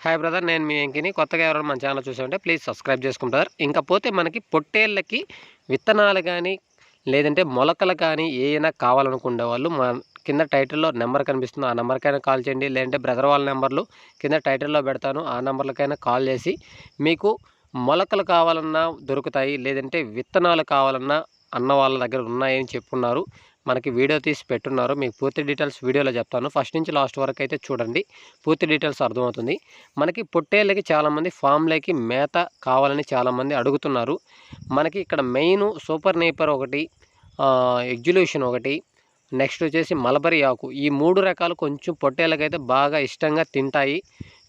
Hi brother నేను మీ వెంకిని. కొత్తగా ఎవరైనా మన ఛానల్ చూసామంటే ప్లీజ్ సబ్స్క్రైబ్ చేసుకుంటారు. ఇంకా పోతే మనకి పొట్టేళ్ళకి విత్తనాలు కానీ లేదంటే మొలకలు కానీ ఏమైనా కావాలనుకునే వాళ్ళు మా కింద టైటిల్లో నెంబర్ కనిపిస్తుంది. ఆ నెంబర్కైనా కాల్ చేయండి. లేదంటే బ్రదర్ వాళ్ళ నెంబర్లు కింద టైటిల్లో పెడతాను. ఆ నెంబర్లకైనా కాల్ చేసి మీకు మొలకలు కావాలన్నా దొరుకుతాయి లేదంటే విత్తనాలు కావాలన్నా అన్న వాళ్ళ దగ్గర ఉన్నాయని చెప్పున్నారు. మనకి వీడియో తీసి పెట్టున్నారు. మీకు పూర్తి డీటెయిల్స్ వీడియోలో చెప్తాను. ఫస్ట్ నుంచి లాస్ట్ వరకు అయితే చూడండి. పూర్తి డీటెయిల్స్ అర్థమవుతుంది. మనకి పొట్టేళ్ళకి చాలామంది ఫామ్లకి మేత కావాలని చాలామంది అడుగుతున్నారు. మనకి ఇక్కడ మెయిన్ సూపర్ నేపర్ ఒకటి ఎగ్జులేషన్ ఒకటి నెక్స్ట్ వచ్చేసి మలబరి ఆకు. ఈ మూడు రకాలు కొంచెం పొట్టేళ్ళకైతే బాగా ఇష్టంగా తింటాయి.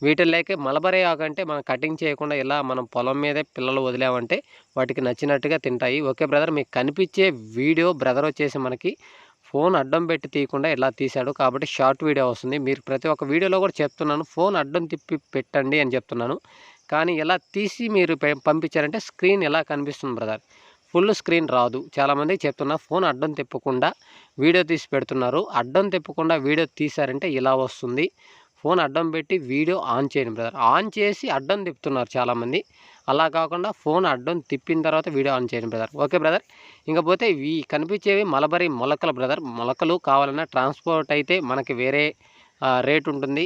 వీటిల్లోకి మలబరీ ఆకు అంటే మనం కటింగ్ చేయకుండా ఇలా మనం పొలం మీదే పిల్లలు వదిలామంటే వాటికి నచ్చినట్టుగా తింటాయి. ఓకే బ్రదర్ మీకు కనిపించే వీడియో బ్రదర్ వచ్చేసి మనకి ఫోన్ అడ్డం పెట్టి తీయకుండా ఇలా తీశాడు కాబట్టి షార్ట్ వీడియో వస్తుంది. మీరు ప్రతి ఒక్క వీడియోలో కూడా చెప్తున్నాను ఫోన్ అడ్డం తిప్పి పెట్టండి అని చెప్తున్నాను. కానీ ఇలా తీసి మీరు పంపించారంటే స్క్రీన్ ఎలా కనిపిస్తుంది బ్రదర్? ఫుల్ స్క్రీన్ రాదు. చాలామంది చెప్తున్నా ఫోన్ అడ్డం తిప్పకుండా వీడియో తీసి పెడుతున్నారు. అడ్డం తిప్పకుండా వీడియో తీశారంటే ఇలా వస్తుంది. ఫోన్ అడ్డం పెట్టి వీడియో ఆన్ చేయండి బ్రదర్. ఆన్ చేసి అడ్డం తిప్పుతున్నారు చాలామంది. అలా కాకుండా ఫోన్ అడ్డం తిప్పిన తర్వాత వీడియో ఆన్ చేయండి బ్రదర్. Okay brother? ఇంకపోతే ఈ కనిపించేవి మలబరీ మొలకలు బ్రదర్. మొలకలు కావాలన్నా ట్రాన్స్పోర్ట్ అయితే మనకి వేరే రేట్ ఉంటుంది.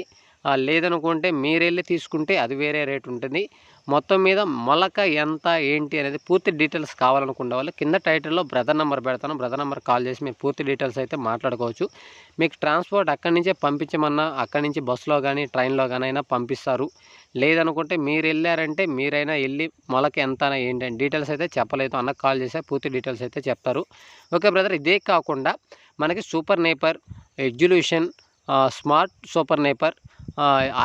లేదనుకుంటే మీరు వెళ్ళి తీసుకుంటే అది వేరే రేట్ ఉంటుంది. మొత్తం మీద మొలక ఎంత ఏంటి అనేది పూర్తి డీటెయిల్స్ కావాలనుకునే వాళ్ళు కింద టైటిల్లో బ్రదర్ నెంబర్ పెడతాను. బ్రదర్ నెంబర్ కాల్ చేసి మీరు పూర్తి డీటెయిల్స్ అయితే మాట్లాడుకోవచ్చు. మీకు ట్రాన్స్పోర్ట్ అక్కడి నుంచే పంపించమన్నా అక్కడి నుంచి బస్సులో కానీ ట్రైన్లో కానీ అయినా పంపిస్తారు. లేదనుకుంటే మీరు వెళ్ళారంటే మీరైనా వెళ్ళి మొలక ఎంత ఏంటి అని డీటెయిల్స్ అయితే చెప్పలేదు. అన్న కాల్ చేసే పూర్తి డీటెయిల్స్ అయితే చెప్తారు. ఓకే బ్రదర్ ఇదే కాకుండా మనకి సూపర్ నేపర్ ఎగ్జుల్యూషన్ స్మార్ట్ సూపర్ నేపర్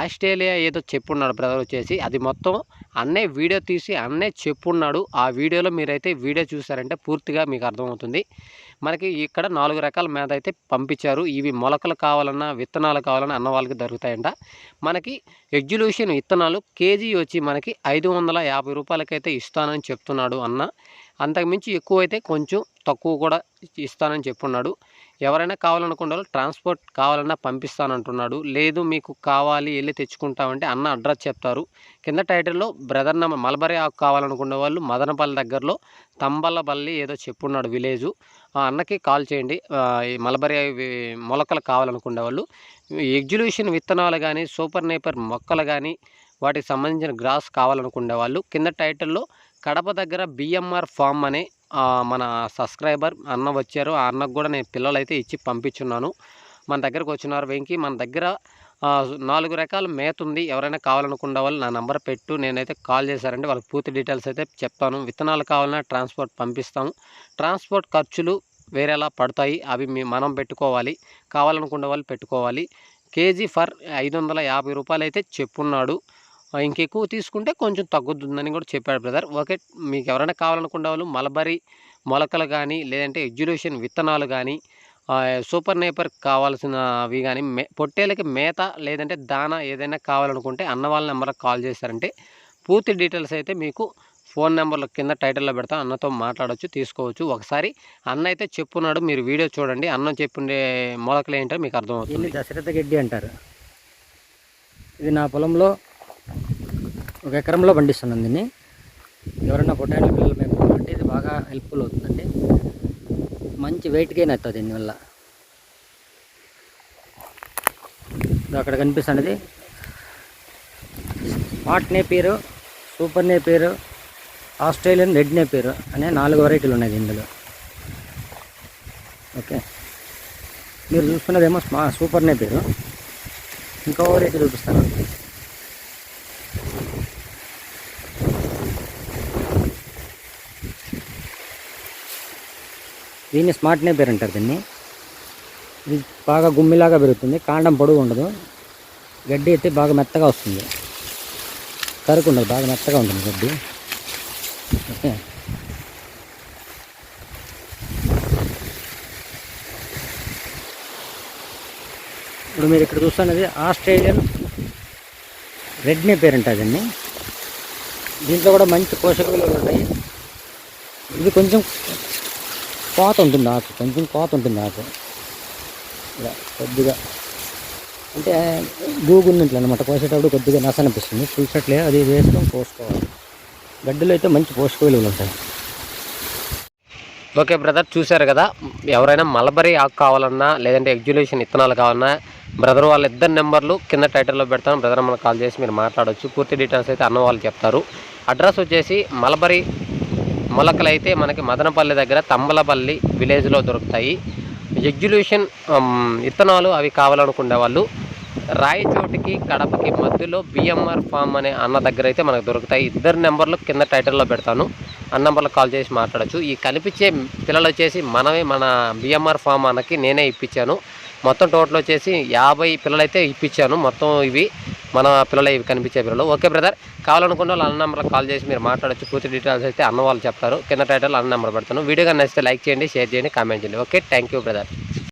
ఆస్ట్రేలియా ఏదో చెప్పున్నాడు బ్రదర్ వచ్చేసి. అది మొత్తం అన్నే వీడియో తీసి అన్నే చెప్పున్నాడు. ఆ వీడియోలో మీరైతే వీడియో చూసారంటే పూర్తిగా మీకు అర్థమవుతుంది. మనకి ఇక్కడ నాలుగు రకాల మేత అయితే పంపించారు. ఇవి మొలకలు కావాలన్నా విత్తనాలు కావాలన్నా అన్న వాళ్ళకి దొరుకుతాయంట. మనకి ఎగ్జిల్యూషన్ విత్తనాలు కేజీ వచ్చి మనకి ఐదు వందల యాభై రూపాయలకైతే ఇస్తానని చెప్తున్నాడు అన్న. అంతకుమించి ఎక్కువైతే కొంచెం తక్కువ కూడా ఇస్తానని చెప్పున్నాడు. ఎవరైనా కావాలనుకున్న వాళ్ళు ట్రాన్స్పోర్ట్ కావాలన్నా పంపిస్తానంటున్నాడు. లేదు మీకు కావాలి వెళ్ళి తెచ్చుకుంటామంటే అన్న అడ్రస్ చెప్తారు. కింద టైటిల్లో బ్రదర్ నమ్మ మలబరీ ఆకు కావాలనుకునే వాళ్ళు మదనపల్లి దగ్గరలో తంబలపల్లి ఏదో చెప్పున్నాడు విలేజు. ఆ అన్నకి కాల్ చేయండి. మలబరీ మొలకలు కావాలనుకునే వాళ్ళు. ఎగ్జిబిషన్ విత్తనాలు కానీ సూపర్ నేపర్ మొక్కలు కానీ వాటికి సంబంధించిన గ్రాస్ కావాలనుకునే వాళ్ళు కింద టైటిల్లో కడప దగ్గర బిఎంఆర్ ఫామ్ అనే మన సబ్స్క్రైబర్ అన్న వచ్చారు. ఆ అన్నకు కూడా నేను పిల్లలు అయితే ఇచ్చి పంపించున్నాను. మన దగ్గరకు వచ్చినారు వెంకి. మన దగ్గర నాలుగు రకాల మేత ఉంది. ఎవరైనా కావాలనుకున్న వాళ్ళు నా నంబర్ పెట్టు. నేనైతే కాల్ చేశారంటే వాళ్ళకి పూర్తి డీటెయిల్స్ అయితే చెప్తాను. విత్తనాలు కావాలన్నా ట్రాన్స్పోర్ట్ పంపిస్తాము. ట్రాన్స్పోర్ట్ ఖర్చులు వేరేలా పడతాయి. అవి మనం పెట్టుకోవాలి. కావాలనుకున్న వాళ్ళు పెట్టుకోవాలి. కేజీ ఫర్ ఐదు వందల యాభై రూపాయలు అయితే చెప్పున్నాడు. ఇంకెక్కువ తీసుకుంటే కొంచెం తగ్గుతుందని కూడా చెప్పాడు బ్రదర్. ఓకే మీకు ఎవరైనా కావాలనుకున్న వాళ్ళు మలబరీ మొలకలు కానీ లేదంటే ఎగ్జులేషన్ విత్తనాలు కానీ సూపర్ నేపర్ కావాల్సినవి కానీ మే పొట్టేలకి మేత లేదంటే దానా ఏదైనా కావాలనుకుంటే అన్న వాళ్ళ నెంబర్కి కాల్ చేశారంటే పూర్తి డీటెయిల్స్ అయితే మీకు ఫోన్ నెంబర్ల కింద టైటిల్లో పెడతా అన్నతో మాట్లాడవచ్చు తీసుకోవచ్చు. ఒకసారి అన్న అయితే చెప్పున్నాడు మీరు వీడియో చూడండి అన్న చెప్పుండే మొలకలు ఏంటో మీకు అర్థమవుతుంది. దశరథ గడ్డి అంటారు. ఇది నా పొలంలో ఒక ఎకరంలో పండిస్తున్నాను దీన్ని ఎవరైనా పొటాటో పిల్లలు మేపుకోవాలంటే ఇది బాగా హెల్ప్ఫుల్ అవుతుందండి. మంచి వెయిట్ గెయిన్ అవుతుంది దీనివల్ల. అక్కడ కనిపిస్తున్నది. Smart Napier super Napier Australian red Napier అనే నాలుగు వెరైటీలు ఉన్నాయి ఇందులో. ఓకే. మీరు చూస్తున్నదేమో స్మా సూపర్ నేపీరు. ఇంకో వెరైటీ చూపిస్తాను. దీన్ని స్మార్ట్ నేపేర్ అంటారు దీన్ని. ఇది బాగా గుమ్మిలాగా పెరుగుతుంది కాండం పొడుగు ఉండదు. గడ్డి అయితే బాగా మెత్తగా వస్తుంది. కరుకు ఉండదు బాగా మెత్తగా ఉంటుంది గడ్డి. ఓకే ఇప్పుడు మీరు ఇక్కడ చూస్తున్నది ఆస్ట్రేలియన్ రెడ్ నేపేర్ అంటారు దీన్ని. దీంట్లో కూడా మంచి పోషక విలువలు ఉంటాయి. ఇది కొంచెం కోత ఉంటుంది నాకు కొంచెం కోత ఉంటుంది నాకు. ఇలా కొద్దిగా. అంటే దూగున్నట్లు అనమాట కోసేటప్పుడు కొద్దిగా నస అనిపిస్తుంది చూసట్లే అది వేసుకొని కోసుకోవాలి. గడ్డలు అయితే మంచి పోషక విలువలు ఉంటాయి. ఓకే బ్రదర్ చూశారు కదా? ఎవరైనా మలబరీ ఆకు కావాలన్నా లేదంటే ఎగ్జులేషన్ ఇత్తనాలు కావాలన్నా బ్రదర్ వాళ్ళ ఇద్దరు నెంబర్లు కింద టైటిల్లో పెడతాను. బ్రదర్ మనకు కాల్ చేసి మీరు మాట్లాడొచ్చు. పూర్తి డీటెయిల్స్ అయితే అన్న వాళ్ళు చెప్తారు. అడ్రస్ వచ్చేసి మలబరీ మొలకలు అయితే మనకి మదనపల్లి దగ్గర తంబలపల్లి విలేజ్లో దొరుకుతాయి. ఎగ్జిల్యూషన్ ఇత్తనాలు అవి కావాలనుకునే వాళ్ళు రాయచోటికి కడపకి మధ్యలో బిఎంఆర్ ఫామ్ అనే అన్న దగ్గర అయితే మనకు దొరుకుతాయి. ఇద్దరు నెంబర్లు కింద టైటిల్లో పెడతాను. అన్న నెంబర్లో కాల్ చేసి మాట్లాడచ్చు. ఈ కనిపించే పిల్లలు వచ్చేసి మనమే మన బిఎంఆర్ ఫామ్ అన్నకి నేనే ఇప్పించాను మొత్తం టోటల్ వచ్చేసి యాభై పిల్లలైతే ఇప్పించాను మొత్తం ఇవి. మన పిల్లలు ఇవి కనిపించే పిల్లలు. Okay brother. కావాలనుకున్న వాళ్ళు అన్న నెంబర్కి కాల్ చేసి మీరు మాట్లాడచ్చు. పూర్తి డీటెయిల్స్ అయితే అన్న వాళ్ళు చెప్తారు. కింద టైటిల్ అన్న నెంబర్ పెడతాను. వీడియో కానీ నచ్చితే లైక్ చేయండి షేర్ చేయండి కామెంట్ చేయండి. Okay thank you brother.